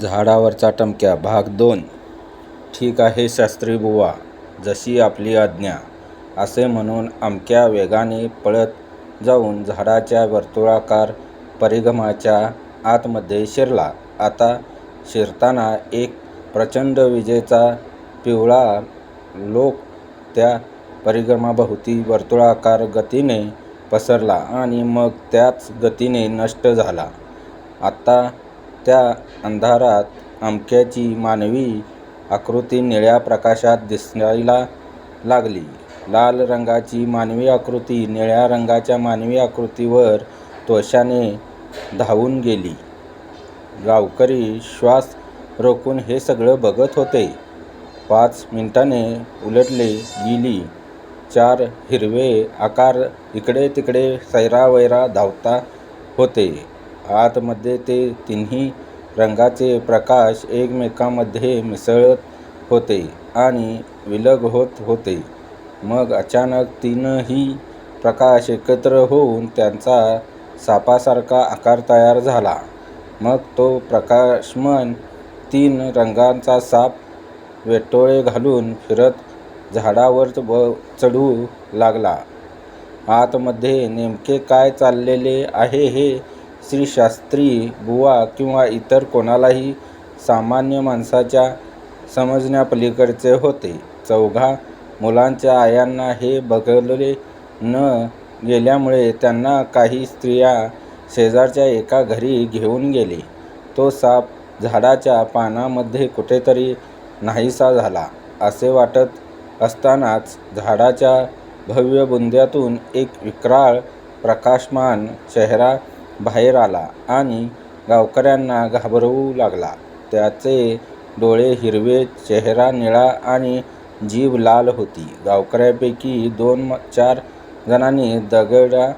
झाडावरचा टमक्या भाग दोन ठीक आहे शास्त्री बुवा जशी आपली आज्ञा असे म्हणून अमक्या वेगाने पळत जाऊन झाडाच्या वर्तुळाकार परिगमाच्या आतमध्ये शिरला. आता शिरताना एक प्रचंड विजेचा पिवळा लोक त्या परिगमाभोवती वर्तुळाकार गतीने पसरला आणि मग त्याच गतीने नष्ट झाला. आता त्या अंधारात अमक्याची मानवी आकृती निळ्या प्रकाशात दिसायला लागली. लाल रंगाची मानवी आकृती निळ्या रंगाच्या मानवी आकृतीवर त्वशेने धावून गेली. गावकरी श्वास रोखून हे सगळं बघत होते. पाच मिनिटाने उलटले गेली. चार हिरवे आकार इकडे तिकडे सैरावैरा धावता होते. आतमध्ये ते तिन्ही रंगाचे प्रकाश एकमेकांमध्ये मिसळत होते आणि विलग होत होते. मग अचानक तीनही प्रकाश एकत्र होऊन त्यांचा सापासारखा आकार तयार झाला. मग तो प्रकाशमन तीन रंगांचा साप वेटोळे घालून फिरत झाडावर चढू लागला. आतमध्ये नेमके काय चाललेले आहे हे श्री शास्त्री बुवा किंवा इतर कोणालाही सामान्य माणसाच्या समजण्यापलीकडचे होते. चौघा मुलांच्या आयांना हे बघवले न गेल्यामुळे त्यांना काही स्त्रिया शेजारच्या एका घरी घेऊन गेले. तो साप झाडाच्या पानामध्ये कुठेतरी नाहीसा झाला असे वाटत असतानाच झाडाच्या भव्य बुंद्यातून एक विक्राळ प्रकाशमान चेहरा बाहेर आला आणि गावकऱ्यांना घाबरवू लागला. त्याचे डोळे हिरवे, चेहरा निळा आणि जीभ लाल होती. गावकऱ्यांपैकी दोन-चार जणांनी दगडा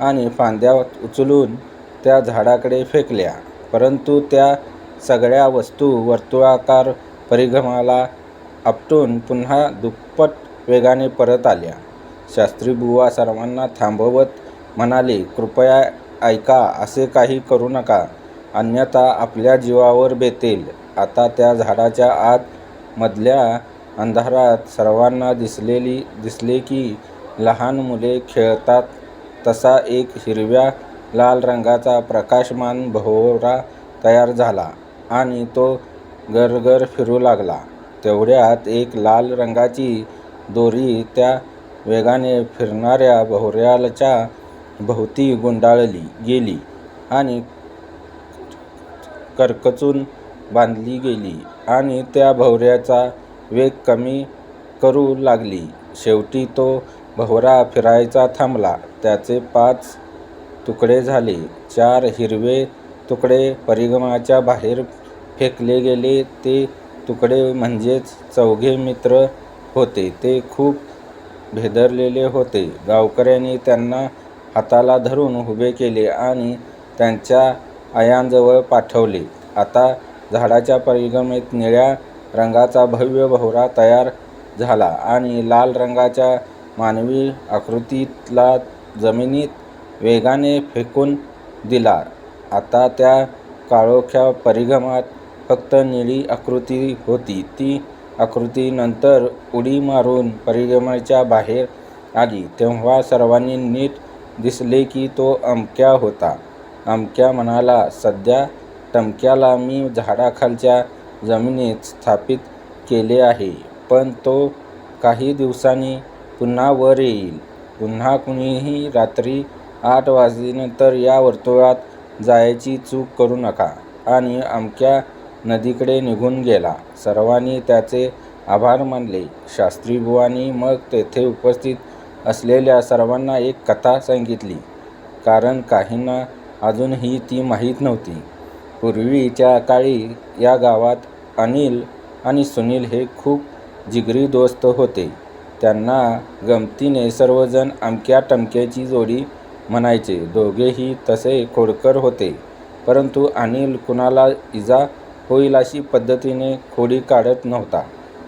आणि फांद्या उचलून त्या झाडाकडे फेकल्या, परंतु त्या सगळ्या वस्तू वर्तुळाकार परिघमाला आपटून पुन्हा दुप्पट वेगाने परत आल्या. शास्त्रीबुवा सर्वांना थांबवत म्हणाले, कृपया ऐका. असे काही करू नका, अन्यथा आपल्या जीवावर बेतेल. आता त्या झाडाच्या आत मधल्या अंधारात सर्वांना दिसलेली दिसले की लहान मुले खेळतात तसा एक हिरव्या-लाल रंगाचा प्रकाशमान भोवरा तयार झाला आणि तो गरगर फिरू लागला. तेवढ्यात एक लाल रंगाची दोरी त्या वेगाने फिरणाऱ्या भोवऱ्याच्या भोवती गुंडाळली गेली आणि करकचून बांधली गेली आणि त्या भोवऱ्याचा वेग कमी करू लागली. शेवटी तो भोवरा फिरायचा थांबला. त्याचे पाच तुकडे झाले. चार हिरवे तुकडे परिगमाच्या बाहेर फेकले गेले. ते तुकडे म्हणजेच चौघे मित्र होते. ते खूप भेदरलेले होते. गावकऱ्यांनी त्यांना हाताला धरून उभे केले आणि त्यांच्या आयांजवळ पाठवले. आता झाडाच्या परिगमेत निळ्या रंगाचा भव्य भोवरा तयार झाला आणि लाल रंगाच्या मानवी आकृतीतला जमिनीत वेगाने फेकून दिला. आता त्या काळोख्या परिगमात फक्त निळी आकृती होती. ती आकृती नंतर उडी मारून परिगमाच्या बाहेर आली तेव्हा सर्वांनी नीट दिसले की तो अमक्या होता. अमक्या म्हणाला, सध्या टमक्याला मी झाडाखालच्या जमिनीत स्थापित केले आहे, पण तो काही दिवसांनी पुन्हा वर येईल. पुन्हा कुणीही रात्री आठ वाजल्यानंतर या वर्तुळात जायची चूक करू नका. आणि अमक्या नदीकडे निघून गेला. सर्वांनी त्याचे आभार मानले. शास्त्रीबुवांनी मग तेथे उपस्थित असलेल्या सर्वांना एक कथा सांगितली, कारण काहींना अजूनही ती माहीत नव्हती. पूर्वीच्या काळी या गावात अनिल आणि सुनील हे खूप जिगरी दोस्त होते. त्यांना गमतीने सर्वजण अमक्या-टमक्याची जोडी म्हणायचे. दोघेही तसे खोडकर होते, परंतु अनिल कुणाला इजा होईल अशी पद्धतीने खोडी काढत नव्हता,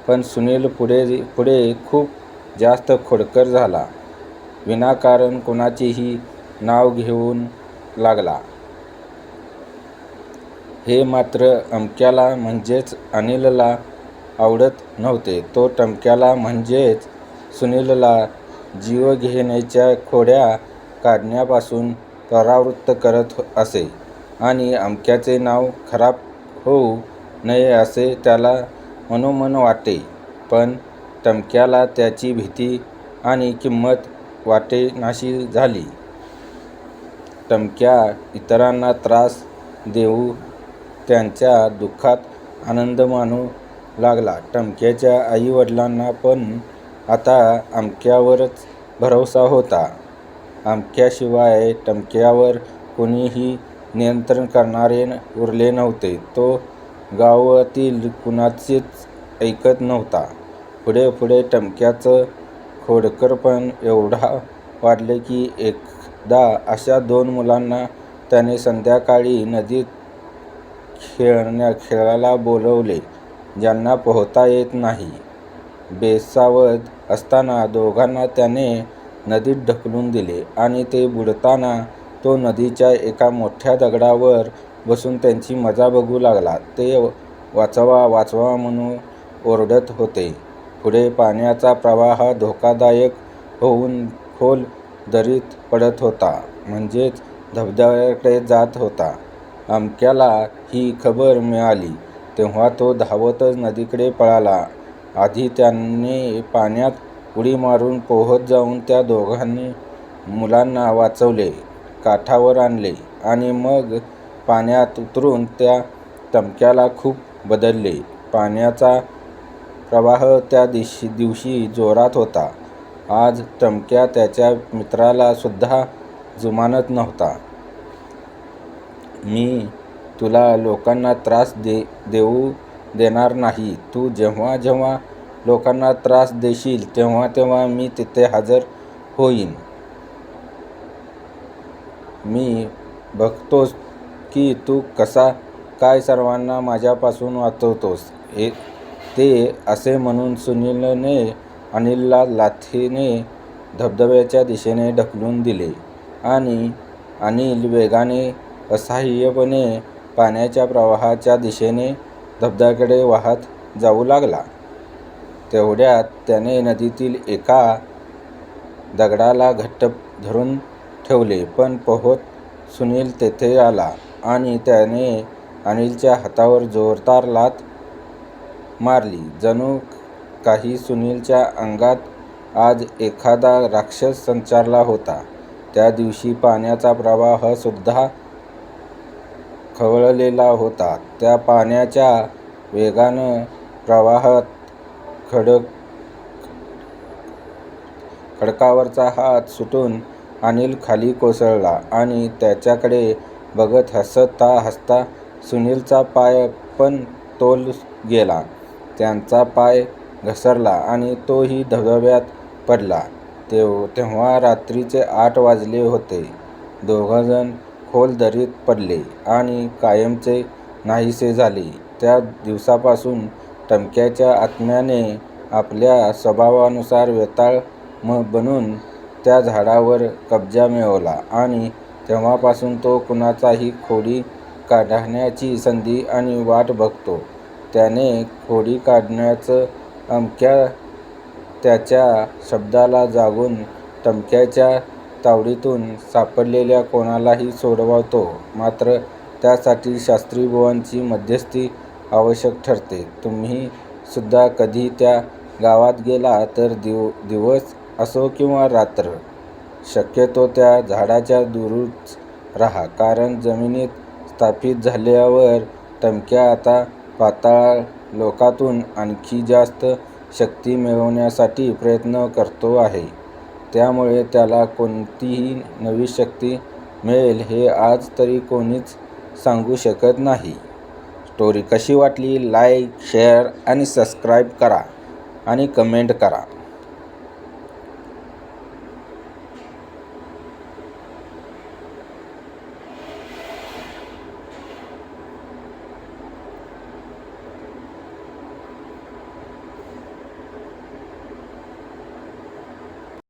पण सुनील पुढे पुढे खूप जास्त खोडकर झाला. विनाकारण कोणाचेही नाव घेऊन लागला. हे मात्र अमक्याला म्हणजेच अनिलला आवडत नव्हते. तो टमक्याला म्हणजेच सुनीलला जीवघेण्याच्या खोड्या काढण्यापासून परावृत्त करत असे आणि अमक्याचे नाव खराब होऊ नये असे त्याला मनोमन वाटे. पण टमक्याला त्याची भीती आणि किंमत वाटेनाशी झाली. टमक्या इतरांना त्रास देऊन त्यांच्या दुःखात आनंद मानू लागला. टमक्याच्या आईवडिलांना पण आता अमक्यावरच भरवसा होता. अमक्याशिवाय टमक्यावर कोणीही नियंत्रण करणारे उरले नव्हते. तो गावातील कुणाचेच ऐकत नव्हता. पुढे पुढे टमक्याचं खोडकरपण एवढा वाढले की एकदा अशा दोन मुलांना त्याने संध्याकाळी नदीत खेळण्या खेळायला बोलवले ज्यांना पोहता येत नाही. बेसावत असताना दोघांना त्याने नदीत ढकलून दिले आणि ते बुडताना तो नदीच्या एका मोठ्या दगडावर बसून त्यांची मजा बघू लागला. ते वाचवा वाचवा म्हणून ओरडत होते. पुढे पाण्याचा प्रवाह धोकादायक होऊन खोल दरीत पडत होता म्हणजेच धबधब्याकडे जात होता. अमक्याला ही खबर मिळाली तेव्हा तो धावतच नदीकडे पळाला. आधी त्याने पाण्यात उडी मारून पोहत जाऊन त्या दोघांनी मुलांना वाचवले, काठावर आणले आणि मग पाण्यात उतरून त्या टमक्याला खूप बदलले. पाण्याचा प्रवाह त्या दिवशी जोरात होता. आज टमक्या त्याच्या मित्राला सुद्धा जुमानत नव्हता. मी तुला लोकांना त्रास दे देऊ देणार नाही. तू जेव्हा जेव्हा लोकांना त्रास देशील तेव्हा तेव्हा मी तिथे हजर होईन. मी बघतोच की तू कसा काय सर्वांना माझ्यापासून वाचवतोस ते असे म्हणून सुनीलने अनिलला लाथीने धबधब्याच्या दिशेने ढकलून दिले आणि अनिल वेगाने, असहाय्यपणे पाण्याच्या प्रवाहाच्या दिशेने धबधब्याकडे वाहत जाऊ लागला. तेवढ्यात त्याने नदीतील एका दगडाला घट्ट धरून ठेवले. पण पोहत सुनील तेथे आला आणि त्याने अनिलच्या हातावर जोरदार लाथ मारली. जणू काही सुनीलच्या अंगात आज एखादा राक्षस संचारला होता. त्या दिवशी पाण्याचा प्रवाह सुद्धा खवळलेला होता. त्या पाण्याच्या वेगानं प्रवाहात खडक खडकावरचा हात सुटून अनिल खाली कोसळला आणि त्याच्याकडे बघत हसता हसता सुनीलचा पाय पण तोल गेला. त्यांचा पाय घसरला आणि तोही धबधब्यात पडला. तेव तेव्हा रात्रीचे आठ वाजले होते. दोघंजण खोल दरीत पडले आणि कायमचे नाहीसे झाले. त्या दिवसापासून टमक्याच्या आत्म्याने आपल्या स्वभावानुसार वेताळ म बनून त्या झाडावर कब्जा मिळवला आणि तेव्हापासून तो कुणाचाही खोडी काढण्याची संधी आणि वाट बघतो. त्याने खोडी काढण्याचं अमक्या त्याच्या शब्दाला जागून टमक्याच्या तावडीतून सापडलेल्या कोणालाही सोडवतो. मात्र त्यासाठी शास्त्रीबुवांची मध्यस्थी आवश्यक ठरते. तुम्ही सुद्धा कधी त्या गावात गेला तर दिवस असो किंवा रात्र शक्यतो त्या झाडाच्या दूरच राहा. कारण जमिनीत स्थापित झाल्यावर टमक्या आता पाताळ लोकातून आणखी जास्त शक्ती मिळवण्यासाठी प्रयत्न करतो आहे. त्यामुळे त्याला कोणतीही नवी शक्ती मिळेल हे आज तरी कोणीच सांगू शकत नाही. स्टोरी कशी वाटली? लाईक, शेअर आणि सबस्क्राईब करा आणि कमेंट करा.